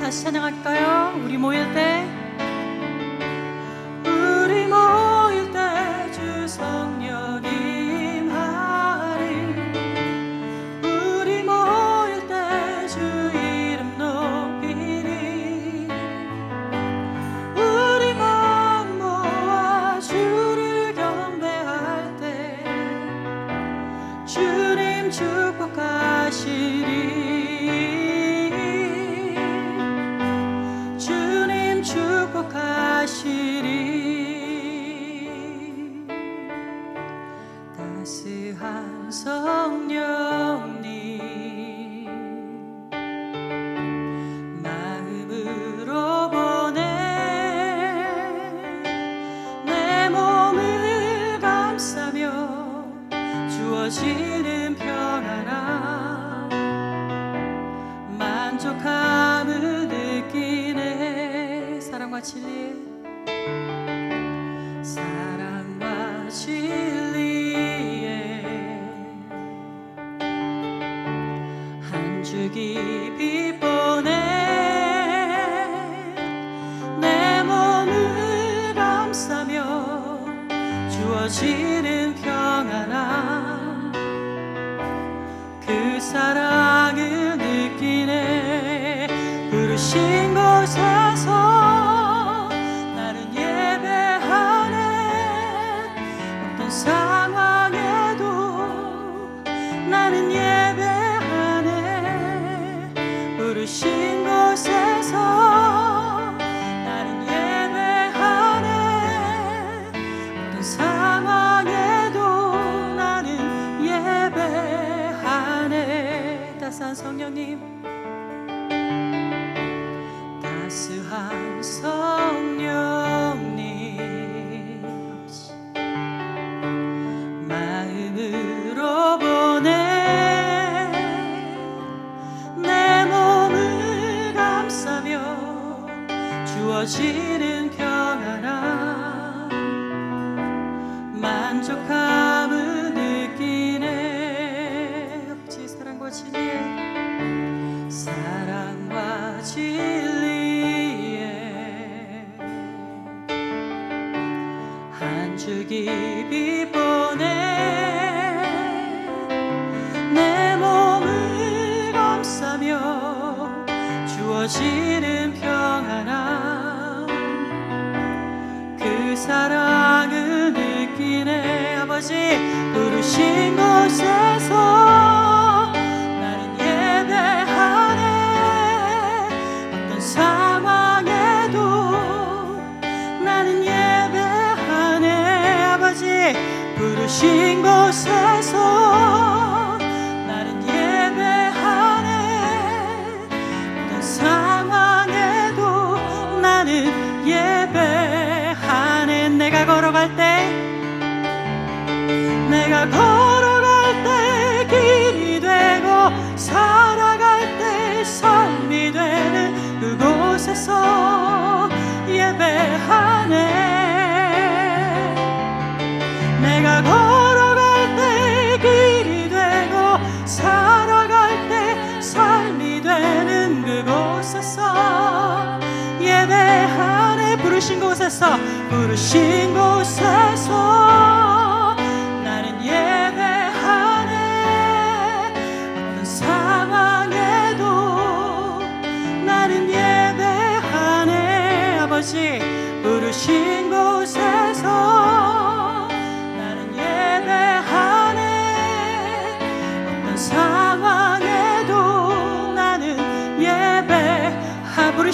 다시 찬양할까요? 우리 모일 때 그 사랑을 느끼네. 부르신 곳에서 나는 예배하네. 어떤 상황에도 나는 예배하네. 부르신 곳에서 성령님 감싸며 주어지는 평안함. 그 사랑을 느끼네. 아버지 부르신 곳에서 걸어갈 때 길이 되고 살아갈 때 삶이 되는 그곳에서 예배하네. 내가 걸어갈 때 길이 되고 살아갈 때 삶이 되는 그곳에서 예배하네. 부르신 곳에서 부르신 곳에서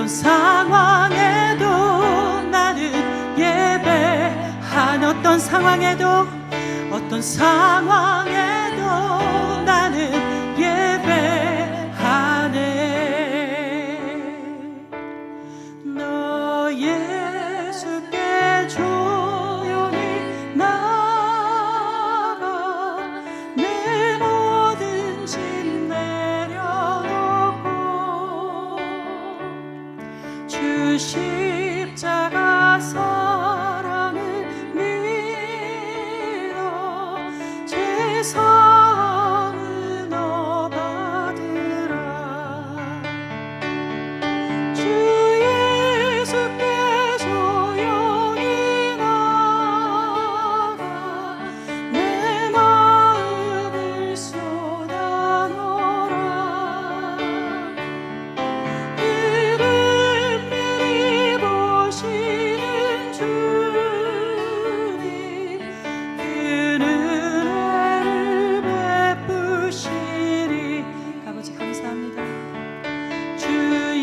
어떤 상황에도 나는 예배한 어떤 상황에도 어떤 상황에 상을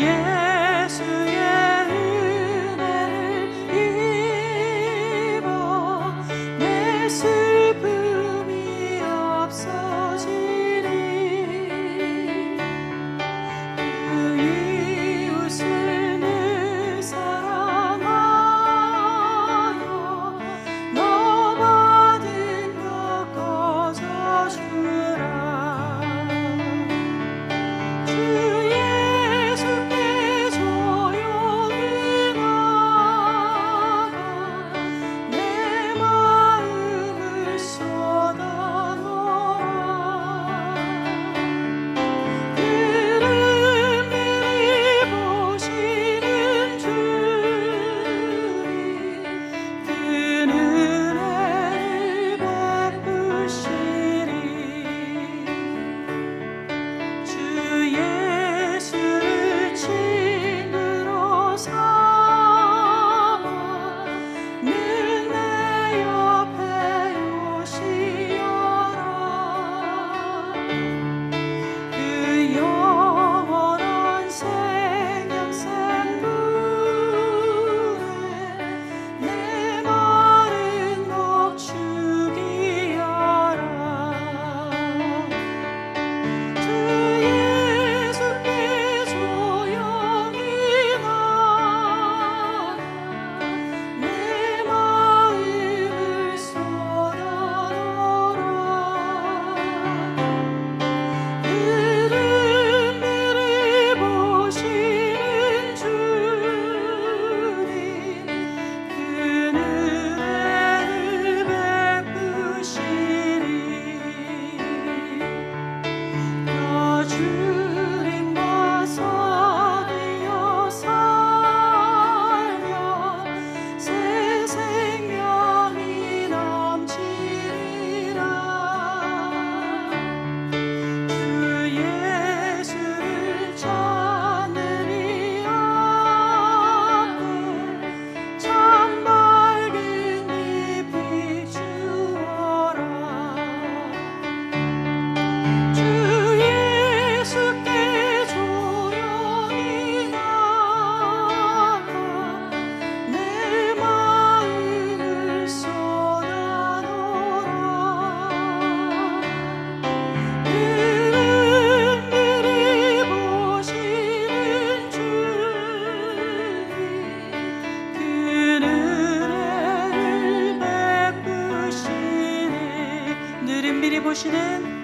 예 은밀히 보시는